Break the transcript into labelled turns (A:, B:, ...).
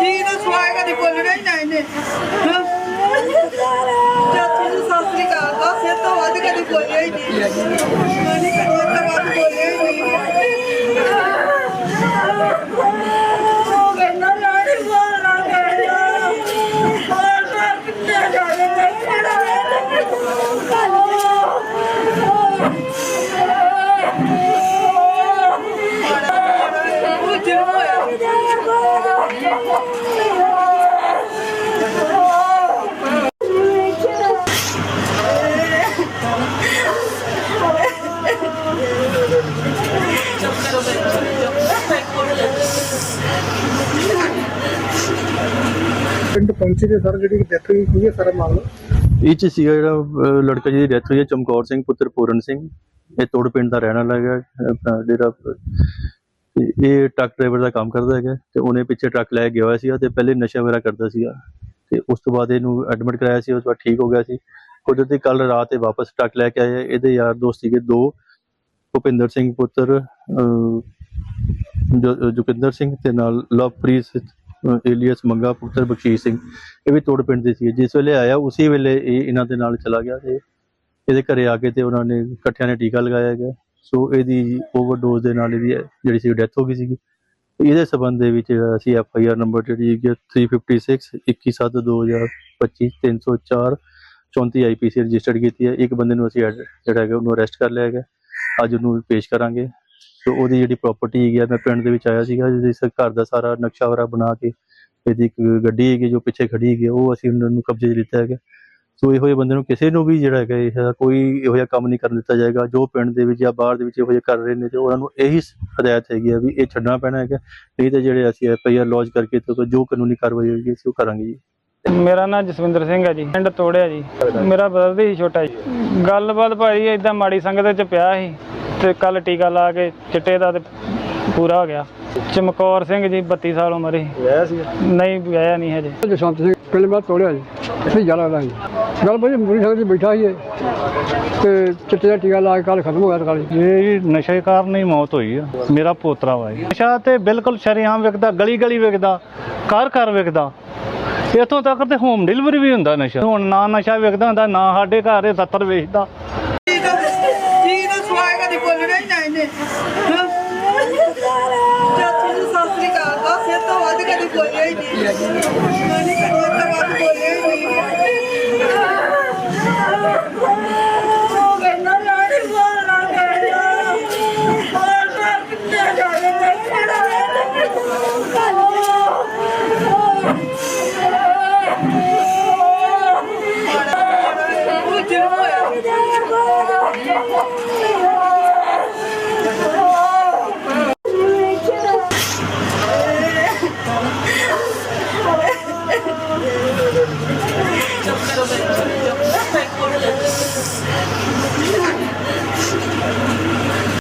A: ਜੀ ਨੂੰ ਸਵਾਏ ਕਦੀ ਬੋਲਣਾ ਹੀ ਨਾ। ਇਹਨੇ ਚਾਚੀ ਨੂੰ ਸਤਿ ਸ੍ਰੀ ਅਕਾਲ। ਦਾ ਸਿਰ ਤੋਂ ਵੱਧ ਕਦੀ ਬੋਲਿਆ ਹੀ ਨਹੀਂ। ਮਾਨੀ ਕਦੀ ਤੋਂ ਵੱਧ ਬੋਲਿਆ ਹੀ
B: ਪਿੰਡ ਪਹੁੰਚੇ ਤੇ ਸਰ ਜਿਹੜੀ ਡੈਥ ਹੋਈ ਹੋਈ ਹੈ ਸਾਰਾ ਮਾਮਲਾ?
C: ਇਹ ਚ ਸੀਗਾ ਜਿਹੜਾ ਅਹ, ਲੜਕਾ ਜਿਹਦੀ ਡੈਥ ਹੋਈ ਹੈ ਚਮਕੌਰ ਸਿੰਘ ਪੁੱਤਰ ਪੂਰਨ ਸਿੰਘ। ਇਹ ਤੋੜ ਪਿੰਡ ਦਾ ਰਹਿਣ ਵਾਲਾ ਹੈਗਾ ਆਪਣਾ ਜਿਹੜਾ ਤੇ ਇਹ ਟਰੱਕ ਡਰਾਈਵਰ ਦਾ ਕੰਮ ਕਰਦਾ ਹੈਗਾ ਤੇ ਉਹਨੇ ਪਿੱਛੇ ਟਰੱਕ ਲੈ ਕੇ ਗਿਆ ਹੋਇਆ ਸੀਗਾ ਤੇ ਪਹਿਲੇ ਨਸ਼ਾ ਵਗੈਰਾ ਕਰਦਾ ਸੀਗਾ। ਤੇ ਉਸ ਤੋਂ ਬਾਅਦ ਇਹਨੂੰ ਐਡਮਿਟ ਕਰਾਇਆ ਸੀ ਉਸ ਤੋਂ ਬਾਅਦ ਠੀਕ ਹੋ ਗਿਆ ਸੀ। ਕੁਦਰਤੀ ਕੱਲ ਰਾਤ ਇਹ ਵਾਪਸ ਟਰੱਕ ਲੈ ਕੇ ਆਏ ਇਹਦੇ ਯਾਰ ਦੋਸਤ ਸੀਗੇ ਦੋ ਭੁਪਿੰਦਰ ਸਿੰਘ ਪੁੱਤਰ ਅਹ, ਜੋ- ਜੋਗਿੰਦਰ ਸਿੰਘ ਤੇ ਨਾਲ ਲਵਪ੍ਰੀਤ ਏਲੀਅਸ ਮੰਗਾ ਪੁੱਤਰ ਬਖਸ਼ੀਸ਼ ਸਿੰਘ, ਇਹ ਵੀ ਤੋੜ ਪਿੰਡ ਦੇ ਸੀ। ਜਿਸ ਵੇਲੇ ਆਇਆ, ਉਸੇ ਵੇਲੇ ਇਹ ਇਹਨਾਂ ਦੇ ਨਾਲ ਚਲਾ ਗਿਆ ਤੇ ਇਹਦੇ ਘਰੇ ਆ ਕੇ ਤੇ ਉਹਨਾਂ ਨੇ ਇਕੱਠਿਆਂ ਨੇ ਟੀਕਾ ਲਗਾਇਆ ਗਿਆ। ਸੋ ਇਹਦੀ ਓਵਰਡੋਜ਼ ਦੇ ਨਾਲ ਇਹਦੀ ਜਿਹੜੀ ਸੀ ਡੈਥ ਹੋ ਗਈ ਸੀਗੀ। ਇਹਦੇ ਸਬੰਧ ਦੇ ਵਿੱਚ ਅਸੀਂ ਐਫ ਆਈ ਆਰ ਨੰਬਰ ਜਿਹੜੀ ਹੈਗੀ ਆ 356 21 2025 304 34 ਆਈਪੀਸੀ ਰਜਿਸਟਰਡ ਕੀਤੀ ਹੈ। ਇੱਕ ਬੰਦੇ ਨੂੰ ਅਸੀਂ ਐਡ- ਜਿਹੜਾ ਹੈਗਾ, ਉਹਨੂੰ ਅਰੈਸਟ ਕਰ ਲਿਆ ਹੈਗਾ ਅੱਜ ਉਹਨੂੰ ਪੇਸ਼ ਕਰਾਂਗੇ। ਸੋ ਉਹਦੀ ਜਿਹੜੀ ਪ੍ਰਾਪਰਟੀ ਹੈਗੀ ਆ, ਮੈਂ ਪਿੰਡ ਦੇ ਵਿੱਚ ਆਇਆ ਸੀਗਾ, ਜਿਹਦੇ ਘਰ ਦਾ ਸਾਰਾ ਨਕਸ਼ਾ ਵਗੈਰਾ ਬਣਾ ਕੇ ਇਹਦੀ ਇੱਕ ਗੱਡੀ ਹੈਗੀ, ਜੋ ਪਿੱਛੇ ਖੜੀ ਹੈਗੀ ਉਹ ਅਸੀਂ ਉਹਨਾਂ ਨੂੰ ਕਬਜ਼ੇ 'ਚ ਲਿੱਤਾ ਹੈਗਾ। ਸੋ ਇਹੋ ਜਿਹੇ ਬੰਦੇ ਨੂੰ ਕਿਸੇ ਨੂੰ ਵੀ ਜਿਹੜਾ ਹੈਗਾ, ਇਹ ਕੋਈ ਇਹੋ ਜਿਹਾ ਕੰਮ ਨਹੀਂ ਕਰਨ ਦਿੱਤਾ ਜਾਏਗਾ। ਜੋ ਪਿੰਡ ਦੇ ਵਿੱਚ ਜਾਂ ਬਾਹਰ ਦੇ ਵਿੱਚ ਇਹੋ ਜਿਹੇ ਕਰ ਰਹੇ ਨੇ, ਤੇ ਉਹਨਾਂ ਨੂੰ ਇਹੀ ਹਦਾਇਤ ਹੈਗੀ ਆ ਵੀ ਇਹ ਛੱਡਣਾ ਪੈਣਾ ਹੈਗਾ। ਨਹੀਂ ਤੇ ਜਿਹੜੇ ਅਸੀਂ ਐਫ ਆਈ ਕਰਕੇ ਤੇ ਜੋ ਕਾਨੂੰਨੀ ਕਾਰਵਾਈ ਹੋਏਗੀ, ਅਸੀਂ ਉਹ ਕਰਾਂਗੇ ਜੀ।
D: ਮੇਰਾ ਨਾਮ ਜਸਵਿੰਦਰ ਸਿੰਘ ਹੈ ਜੀ, ਪਿੰਡ ਤੋੜਿਆ ਜੀ। ਮੇਰਾ ਬਰਦਰ ਹੀ ਛੋਟਾ ਜੀ। ਗੱਲਬਾਤ ਭਾਈ ਇਦਾਂ ਮਾੜੀ ਸੰਗਤ ਚ ਪਿਆ ਸੀ। ਤੇ ਕੱਲ ਟੀਕਾ ਲਾ ਕੇ ਚਿੱਟੇ ਦਾ ਤੇ ਪੂਰਾ ਹੋ ਗਿਆ। ਚਮਕੌਰ ਸਿੰਘ ਜੀ 32 ਸਾਲ ਉਮਰ ਸੀ।
B: ਵਿਆਹ ਸੀ
D: ਨਹੀਂ ਵਿਆਹਿਆ ਨਹੀਂ ਹਜੇ।
E: ਜਸਵੰਤ ਸਿੰਘ ਪਿੰਡ ਮੈਂ ਤੋੜਿਆ ਜੀ। ਇੱਥੇ ਜਾ ਲੱਗਦਾ ਜੀ ਗੱਲ ਬਈ ਮੁਰੀ ਸਾਹਿਬ ਜੀ ਬੈਠਾ ਸੀ ਇਹ। ਤੇ ਚਿੱਟੇ ਦਾ ਟੀਕਾ ਲਾ ਕੇ ਕੱਲ ਖਤਮ ਹੋ ਗਿਆ ਕੱਲ
F: ਇਹ ਜੀ ਨਸ਼ੇ ਕਾਰਨ ਹੀ ਮੌਤ ਹੋਈ ਆ। ਮੇਰਾ ਪੋਤਰਾ ਵਾ ਜੀ ਨਸ਼ਾ ਤੇ ਬਿਲਕੁਲ ਸ਼ਰੇਆਮ ਵਿਕਦਾ ਗਲੀ ਗਲੀ ਵਿਕਦਾ ਘਰ ਘਰ ਵਿਕਦਾ। ਇੱਥੋਂ ਤੱਕ ਤੇ ਹੋਮ ਡਿਲੀਵਰੀ ਵੀ ਹੁੰਦਾ ਨਸ਼ਾ। ਹੁਣ ਨਾ ਨਸ਼ਾ ਵਿਕਦਾ ਹੁੰਦਾ ਨਾ ਸਾਡੇ ਘਰ ਇਹ 70 ਵੇਚਦਾ
A: ਜੀ ਨੂੰ ਜੀ ਨੂੰ ਸਵਾਏ ਕਦੀ ਬੋਲਣਾ ਹੀ ਨਾ ਇਹਨੇ ਹਾਂ। ਚਾਚੀ ਨੂੰ ਸਤਿ ਸ੍ਰੀ ਅਕਾਲ ਦਾ ਸਿਰ ਤੋਂ ਵੱਧ ਕਦੀ ਬੋਲਿਆ ਹੀ ਨਹੀਂ। ਮਾਨੀ ਕਦੀ ਤੋਂ ਵੱਧ ਬੋਲਿਆ ਹੀ ਨਹੀਂ
G: ਉਹ
A: Thank you.